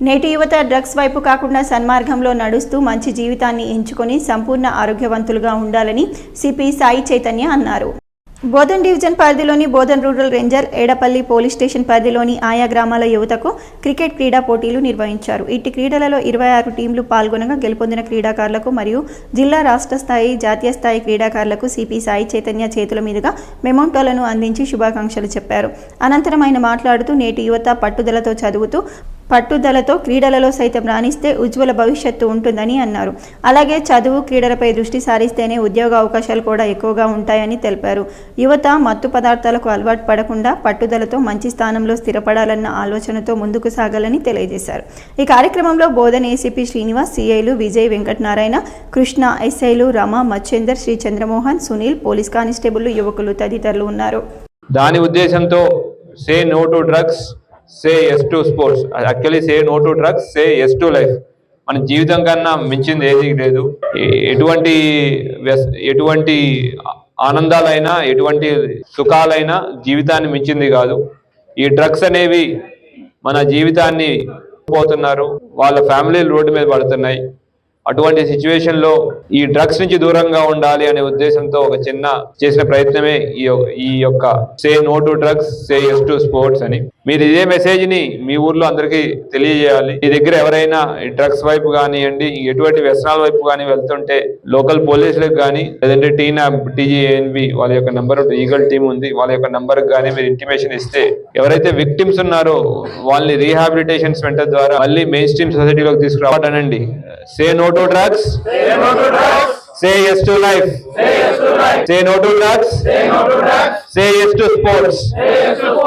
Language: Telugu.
నేటి యువత డ్రగ్స్ వైపు కాకుండా సన్మార్గంలో నడుస్తూ మంచి జీవితాన్ని ఎంచుకొని సంపూర్ణ ఆరోగ్యవంతులుగా ఉండాలని సిపి సాయి చైతన్య అన్నారు. బోధన్ డివిజన్ పరిధిలోని Bodhan rural ranger Edapalli police station పరిధిలోని ఆయా గ్రామాల యువతకు క్రికెట్ క్రీడా పోటీలు నిర్వహించారు. ఇట్టి క్రీడలలో ఇరవై ఆరు టీంలు పాల్గొనగా గెలుపొందిన క్రీడాకారులకు మరియు జిల్లా రాష్ట్ర స్థాయి జాతీయ స్థాయి క్రీడాకారులకు సిపి సాయి చైతన్య చేతుల మీదుగా మెమోంటోలను అందించి శుభాకాంక్షలు చెప్పారు. అనంతరం ఆయన మాట్లాడుతూ నేటి యువత పట్టుదలతో చదువుతూ పట్టుదలతో క్రీడలలో సైతం రాణిస్తే ఉజ్వల భవిష్యత్తు ఉంటుందని అన్నారు. అలాగే చదువు క్రీడలపై దృష్టి సారిస్తేనే ఉద్యోగ అవకాశాలు కూడా ఎక్కువగా ఉంటాయని తెలిపారు. యువత మత్తు పదార్థాలకు అలవాటు పడకుండా పట్టుదలతో మంచి స్థానంలో స్థిరపడాలన్న ఆలోచనతో ముందుకు సాగాలని తెలియజేశారు. ఈ కార్యక్రమంలో బోధన ఏసీపీ శ్రీనివాస్ సిఐలు విజయ్ వెంకటనారాయణ కృష్ణ ఎస్ఐలు రమ మచ్చేందర్ శ్రీ చంద్రమోహన్ సునీల్ పోలీస్ కానిస్టేబుల్ యువకులు తదితరులు ఉన్నారు. దాని ఉద్దేశంతో say no to drugs say yes to sports. Actually say no to drugs say yes to life. మన జీవితం కన్నా మించింది ఏది లేదు. ఎటువంటి వ్యస్- ఎటువంటి ఆనందాలైనా ఎటువంటి సుఖాలైనా జీవితాన్ని మించింది కాదు. ఈ డ్రగ్స్ అనేవి మన జీవితాన్ని పోతున్నారు. వాళ్ళ ఫ్యామిలీ రోడ్డు మీద పడుతున్నాయి. అటువంటి సిచ్యువేషన్లో ఈ డ్రగ్స్ నుంచి దూరంగా ఉండాలి అనే ఉద్దేశంతో ఒక చిన్న చేసిన ప్రయత్నమే ఈ ఈ యొక్క say no to drugs say yes to sports అని. మీరు ఇదే మెసేజ్ని మీ ఊర్లో అందరికీ తెలియజేయాలి. మీ దగ్గర ఎవరైనా ఈ డ్రగ్స్ వైపు కానివ్వండి ఎటువంటి వ్యసనాల వైపు కానీ వెళ్తుంటే లోకల్ పోలీసులకు కానీ లేదంటే టీనా టీజీఏఎన్బి వాళ్ళ యొక్క నెంబర్ ఈగల్ టీం ఉంది వాళ్ళ యొక్క నెంబర్ కానీ మీరు ఇంటిమేషన్ ఇస్తే ఎవరైతే విక్టిమ్స్ ఉన్నారో వాళ్ళని రీహాబిలిటేషన్ సెంటర్ ద్వారా మళ్ళీ మెయిన్ స్ట్రీమ్ సొసైటీలోకి Say no to drugs. Say no to drugs. Say yes to life. Say yes to life. Say no to drugs. Say no to drugs. Say yes to sports. Say yes to sports.